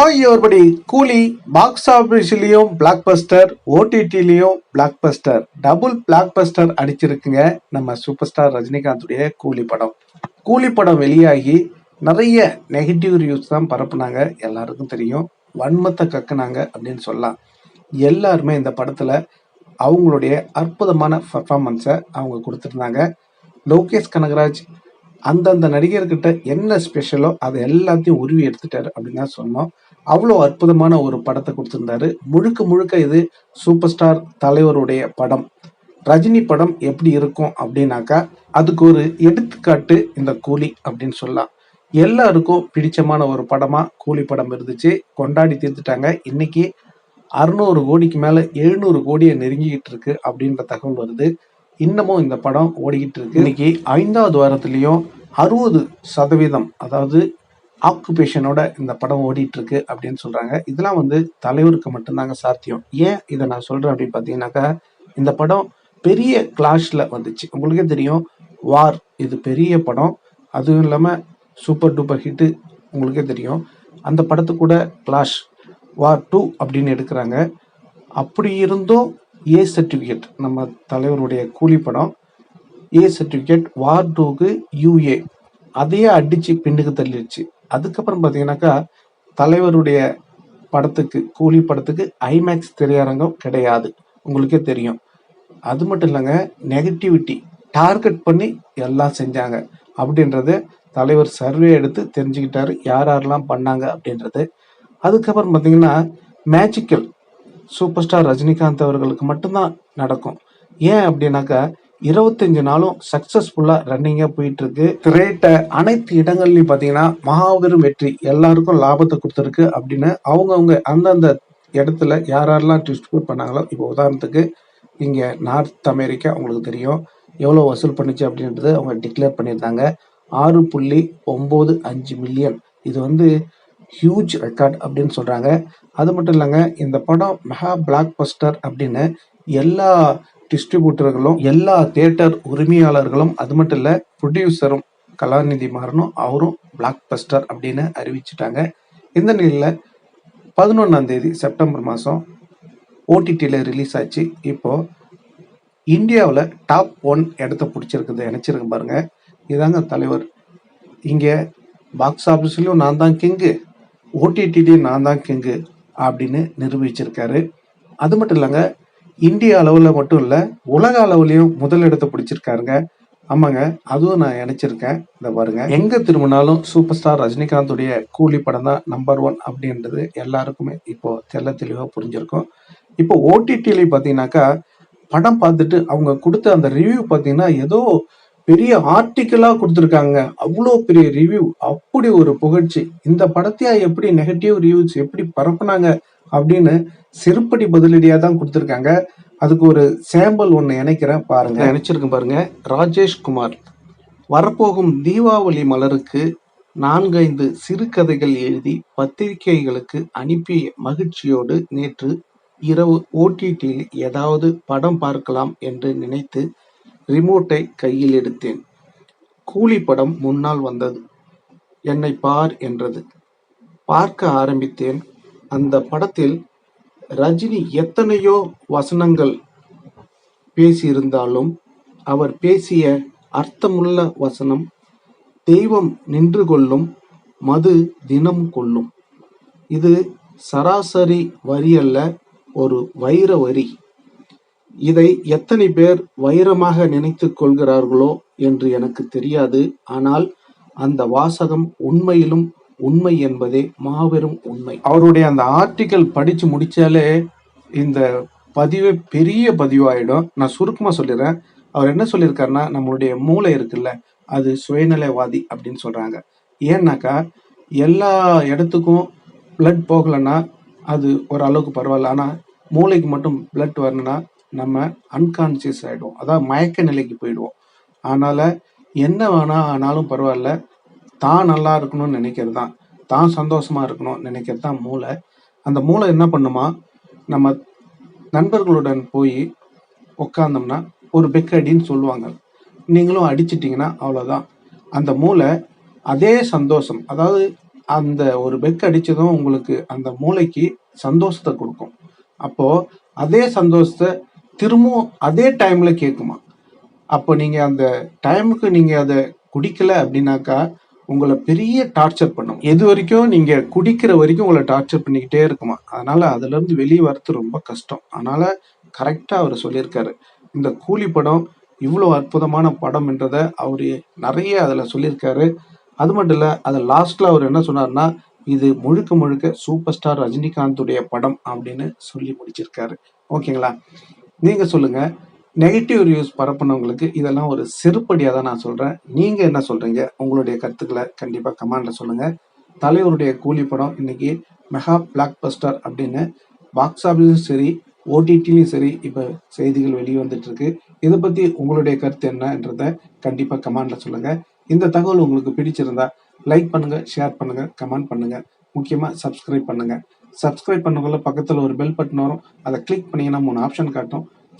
ஆகியோர்படி Coolie box ஆஃபீஸ்லயும் blockbuster ஓடிடிலையும் blockbuster double blockbuster அடிச்சிருக்குங்க நம்ம சூப்பர் ஸ்டார் ரஜினிகாந்துடைய கூலி படம். கூலி படம் வெளியாகி நிறைய நெகட்டிவ் ரிவ்யூஸ் தான் பரப்புனாங்க. எல்லாருக்கும் தெரியும். வன்மத்தை கக்குனாங்க அப்படின்னு சொல்லலாம். எல்லாருமே இந்த படத்துல அவங்களுடைய அற்புதமான பர்ஃபார்மன்ஸை அவங்க கொடுத்துருந்தாங்க. லோகேஷ் கனகராஜ் அந்தந்த நடிகர்கிட்ட என்ன ஸ்பெஷலோ அதை எல்லாத்தையும் உருவி எடுத்துட்டாரு அப்படின்னு தான் சொன்னோம் அவ்வளோ அற்புதமான ஒரு படத்தை கொடுத்துருந்தாரு. முழுக்க முழுக்க இது சூப்பர் ஸ்டார் தலைவருடைய படம். ரஜினி படம் எப்படி இருக்கும் அப்படின்னாக்கா அதுக்கு ஒரு எடுத்துக்காட்டு இந்த கூலி அப்படின்னு சொல்லலாம். எல்லாருக்கும் பிடிச்சமான ஒரு படமா கூலி படம் இருந்துச்சு. கொண்டாடி தீர்த்துட்டாங்க. இன்னைக்கு அறுநூறு கோடிக்கு மேல எழுநூறு கோடியை நெருங்கிக்கிட்டு இருக்கு அப்படின்ற தகவல் வருது. இன்னமும் இந்த படம் ஓடிக்கிட்டு இருக்கு. இன்னைக்கு ஐந்தாவது வாரத்திலையும் அறுபது சதவீதம் அதாவது ஆக்குபேஷனோட இந்த படம் ஓடிட்டு இருக்கு அப்படின்னு சொல்றாங்க. இதெல்லாம் வந்து தலைவருக்கு மட்டும்தாங்க சாத்தியம். ஏன் இதை நான் சொல்றேன் அப்படின்னு பார்த்தீங்கன்னாக்கா இந்த படம் பெரிய கிளாஷ்ல வந்துச்சு. உங்களுக்கே தெரியும் வார் இது பெரிய படம். அதுவும் இல்லாம சூப்பர் டூப்பர் ஹிட்டு உங்களுக்கே தெரியும். அந்த படத்து கூட கிளாஷ் வார் டூ அப்படின்னு எடுக்கிறாங்க. அப்படி இருந்தும் ஏ சர்டிஃபிகேட் நம்ம தலைவருடைய கூலி படம். ஏ சர்டிஃபிகேட் வார் டூக்கு யூஏ அதையே அடிச்சு பின்னுக்கு தள்ளிடுச்சு. அதுக்கப்புறம் பார்த்தீங்கன்னாக்கா தலைவருடைய படத்துக்கு கூலி படத்துக்கு ஐமேக்ஸ் திரையரங்கம் கிடையாது. உங்களுக்கே தெரியும். அது மட்டும் இல்லைங்க நெகட்டிவிட்டி டார்கெட் பண்ணி எல்லாம் செஞ்சாங்க. அப்படின்றது தலைவர் சர்வே எடுத்து தெரிஞ்சுக்கிட்டாரு. யார் யாரெல்லாம் பண்ணாங்க அப்படின்றது. அதுக்கப்புறம் பார்த்தீங்கன்னா மேஜிக்கல் சூப்பர் ஸ்டார் ரஜினிகாந்த் அவர்களுக்கு மட்டும்தான் நடக்கும். ஏன் அப்படின்னாக்கா இருபத்தஞ்சு நாளும் சக்சஸ்ஃபுல்லா ரன்னிங்கா போயிட்டு இருக்கு திரையிட்ட அனைத்து இடங்கள்லயும் பாத்தீங்கன்னா மகாபெரும் வெற்றி. எல்லாருக்கும் லாபத்தை கொடுத்துருக்கு அப்படின்னு அவங்கவுங்க அந்தந்த இடத்துல யார் யாரெல்லாம் டிஸ்ட்ரிபியூட் பண்ணாங்களோ இப்போ உதாரணத்துக்கு இங்க நார்த் அமெரிக்கா உங்களுக்கு தெரியும். எவ்வளவு வசூல் பண்ணுச்சு அப்படின்றது அவங்க டிக்ளேர் பண்ணியிருந்தாங்க. ஆறு புள்ளி ஒன்பது அஞ்சு மில்லியன் இது வந்து ஹியூஜ் ரெக்கார்ட் அப்படின்னு சொல்றாங்க. அது மட்டும் இல்லைங்க இந்த படம் மெகா பிளாக் பஸ்டர் அப்படின்னு எல்லா டிஸ்ட்ரிபியூட்டர்களும் எல்லா தியேட்டர் உரிமையாளர்களும் அது மட்டும் இல்ல ப்ரொடியூசரும் கலாநிதி மாறனும் அவரும் பிளாக் பஸ்டர் அப்படின்னு அறிவிச்சிட்டாங்க. இந்த நிலையில பதினொன்னாம் தேதி செப்டம்பர் மாதம் ஓடிடியில் ரிலீஸ் ஆச்சு. இப்போ இந்தியாவில் டாப் ஒன் இடத்த பிடிச்சிருக்குது. நினச்சிருங்க பாருங்க. இதாங்க தலைவர். இங்கே பாக்ஸ் ஆஃபீஸ்லேயும் நான் தான் கிங்கு ஓடிடிலையும் நான் தான் கிங்கு அப்படின்னு நிரூபிச்சிருக்காரு. அது மட்டும் இல்லைங்க இந்திய அளவில் மட்டும் இல்லை உலக அளவுலையும் முதல் இடத்தை பிடிச்சிருக்காருங்க. ஆமாங்க அதுவும் நான் நினைச்சிருக்கேன். இந்த பாருங்க. எங்க திரும்பினாலும் சூப்பர் ஸ்டார் ரஜினிகாந்துடைய கூலி படம் தான் நம்பர் ஒன் அப்படின்றது எல்லாருக்குமே இப்போ தெல்ல தெளிவாக புரிஞ்சிருக்கும். இப்போ ஓடிடியில பார்த்தீங்கன்னாக்கா படம் பார்த்துட்டு அவங்க கொடுத்த அந்த ரிவ்யூ பார்த்தீங்கன்னா ஏதோ பெரிய ஆர்டிக்கலாக கொடுத்துருக்காங்க. அவ்வளோ பெரிய ரிவ்யூ அப்படி ஒரு புகழ்ச்சி. இந்த படத்தையா எப்படி நெகட்டிவ் ரிவ்யூஸ் எப்படி பரப்புனாங்க? அப்படின்னு சிறுப்படி பதிலடியா தான் கொடுத்துருக்காங்க. அதுக்கு ஒரு சாம்பிள் ஒன்று இணைக்கிறேன் பாருங்க. நினைச்சிருக்கேன் பாருங்க. ராஜேஷ்குமார் வரப்போகும் தீபாவளி மலருக்கு நான்கைந்து சிறுகதைகள் எழுதி பத்திரிகைகளுக்கு அனுப்பிய மகிழ்ச்சியோடு நேற்று இரவு ஓடிடியில் ஏதாவது படம் பார்க்கலாம் என்று நினைத்து ரிமோட்டை கையில் எடுத்தேன். கூலி படம் முன்னால் வந்தது. என்னை பார் என்றது. பார்க்க ஆரம்பித்தேன். அந்த படத்தில் ரஜினி எத்தனையோ வசனங்கள் பேசியிருந்தாலும் அவர் பேசிய அர்த்தமுள்ள வசனம் தெய்வம் நின்று கொள்ளும் மது தினம் கொள்ளும். இது சராசரி வரி அல்ல ஒரு வைர வரி. இதை எத்தனை பேர் வைரமாக நினைத்து கொள்கிறார்களோ என்று எனக்கு தெரியாது. ஆனால் அந்த வாசகம் உண்மையிலும் உண்மை என்பதே மாபெரும் உண்மை. அவருடைய அந்த ஆர்டிக்கல் படிச்சு முடிச்சாலே இந்த பதிவே பெரிய பதிவாயிடும். நான் சுருக்கமா சொல்லிடுறேன். அவர் என்ன சொல்லியிருக்காருன்னா நம்மளுடைய மூளை இருக்குல்ல அது சுயநலவாதி அப்படின்னு சொல்றாங்க. ஏன்னாக்கா எல்லா இடத்துக்கும் பிளட் போகலைன்னா அது ஒரு அளவுக்கு பரவாயில்ல. ஆனால் மூளைக்கு மட்டும் பிளட் வரணும்னா நம்ம அன்கான்சியஸ் ஆகிடுவோம் அதாவது மயக்க நிலைக்கு போயிடுவோம். அதனால் என்ன வேணா ஆனாலும் பரவாயில்ல. தான் நல்லா இருக்கணும்னு நினைக்கிறது தான் தான் சந்தோஷமா இருக்கணும் நினைக்கிறது தான் மூளை. அந்த மூளை என்ன பண்ணுமா? நம்ம நண்பர்களுடன் போய் உட்காந்தோம்னா ஒரு பெக்கடின்னு சொல்லுவாங்க. நீங்களும் அடிச்சிட்டிங்கன்னா அவ்வளோதான் அந்த மூளை அதே சந்தோஷம். அதாவது அந்த ஒரு பெக் அடித்ததும் உங்களுக்கு அந்த மூளைக்கு சந்தோஷத்தை கொடுக்கும். அப்போ அதே சந்தோஷத்தை திரும்பவும் அதே டைமில் கேட்குமா அப்போ நீங்கள் அந்த டைமுக்கு நீங்கள் அதை குடிக்கல அப்படின்னாக்கா உங்களை பெரிய டார்ச்சர் பண்ணும். எது வரைக்கும் நீங்க குடிக்கிற வரைக்கும் உங்களை டார்ச்சர் பண்ணிக்கிட்டே இருக்குமா? அதனால அதுல இருந்து வெளியே வரது ரொம்ப கஷ்டம். அதனால கரெக்டா அவர் சொல்லியிருக்காரு. இந்த கூலி படம் இவ்வளோ அற்புதமான படம்ன்றத அவர் நிறைய அதில் சொல்லியிருக்காரு. அது மட்டும் இல்லை அது லாஸ்ட்ல அவர் என்ன சொன்னார்னா இது முழுக்க முழுக்க சூப்பர் ஸ்டார் ரஜினிகாந்துடைய படம் அப்படின்னு சொல்லி முடிச்சிருக்காரு. ஓகேங்களா நீங்க சொல்லுங்க. நெகட்டிவ் ரிவ்யூஸ் பரப்புனவங்களுக்கு இதெல்லாம் ஒரு செருப்படியாக தான் நான் சொல்கிறேன் நீங்கள் என்ன சொல்கிறீங்க உங்களுடைய கருத்துக்களை கண்டிப்பாக கமெண்டில் சொல்லுங்கள் தலைவருடைய கூலி படம் இன்னைக்கு மெகா பிளாக் பஸ்டர் அப்படின்னு பாக்ஸ் ஆஃபீஸும் சரி ஓடிடிலையும் சரி இப்போ செய்திகள் வெளியே வந்துட்டுருக்கு இதை பற்றி உங்களுடைய கருத்து என்னன்றத கண்டிப்பாக கமெண்டில் சொல்லுங்கள் இந்த தகவல் உங்களுக்கு பிடிச்சிருந்தா லைக் பண்ணுங்கள் ஷேர் பண்ணுங்கள் கமெண்ட் பண்ணுங்கள் முக்கியமாக சப்ஸ்கிரைப் பண்ணுங்கள் சப்ஸ்கிரைப் பண்ணக்குள்ள பக்கத்தில் ஒரு பெல் பட்டன் வரும். அதை கிளிக் பண்ணிங்கன்னா மூணு ஆப்ஷன் காட்டும்.